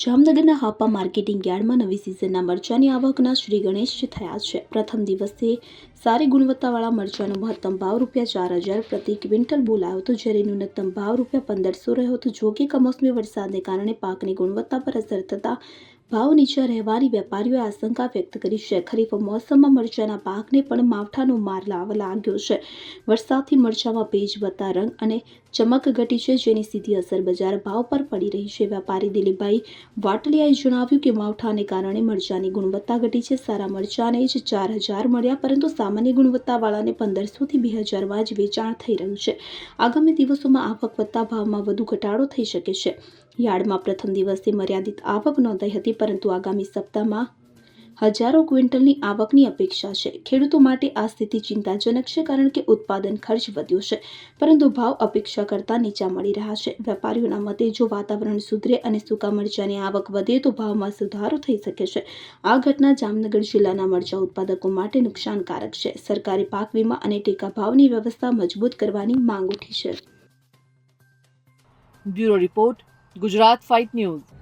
જામનગરના હાપા માર્કેટિંગ યાર્ડમાં નવી સિઝનના મરચાની આવકના શ્રી ગણેશ થયા છે. પ્રથમ દિવસે સારી ગુણવત્તાવાળા મરચાનો મહત્તમ ભાવ રૂપિયા ચાર હજાર પ્રતિ ક્વિન્ટલ બોલાયો હતો. જ્યારે ન્યૂનતમ ભાવ રૂપિયા પંદરસો રહ્યો હતો. જો કે કમોસમી વરસાદને કારણે પાકની ગુણવત્તા પર અસર થતાં ભાવ નીચા રહેવાની વેપારીઓએ આશંકા વ્યક્ત કરી છે. ખરીફ મોસમમાં મરચાના પાકને પણ માવઠાનો માર લાવ લાગ્યો છે. વરસાદથી મરચામાં ભેજ વધતા રંગ અને ચમક ઘટી છે, જેની સીધી અસર બજાર ભાવ પર પડી રહી છે. વેપારી દિલીપભાઈ વાટલિયાએ જણાવ્યું કે માવઠાને કારણે મરચાની ગુણવત્તા ઘટી છે. સારા મરચાને જ ચાર હજાર મળ્યા, પરંતુ સામાન્ય ગુણવત્તાવાળાને પંદરસોથી બે હજારમાં જ વેચાણ થઈ રહ્યું છે. આગામી દિવસોમાં આવક વધતા ભાવમાં વધુ ઘટાડો થઈ શકે છે. યાર્ડમાં પ્રથમ દિવસે મર્યાદિત આવક નોંધાઈ હતી પરંતુ આગામી સપ્તાહમાં હજારો ક્વિન્ટલની આવકની અપેક્ષા છે. ખેડૂતો માટે આ સ્થિતિ ચિંતાજનક છે કારણ કે ઉત્પાદન ખર્ચ વધ્યો છે, પરંતુ ભાવ અપેક્ષા કરતાં નીચા મળી રહ્યા છે. વેપારીઓના મતે, જો વાતાવરણ સુધરે અને સૂકા મરચાની આવક વધે તો ભાવમાં સુધારો થઈ શકે છે. આ ઘટના જામનગર જિલ્લાના મરચા ઉત્પાદકો માટે નુકસાનકારક છે. સરકારે પાક વીમા અને ટેકા ભાવની વ્યવસ્થા મજબૂત કરવાની માંગ ઉઠી છે. Bureau report, Gujarat fight news.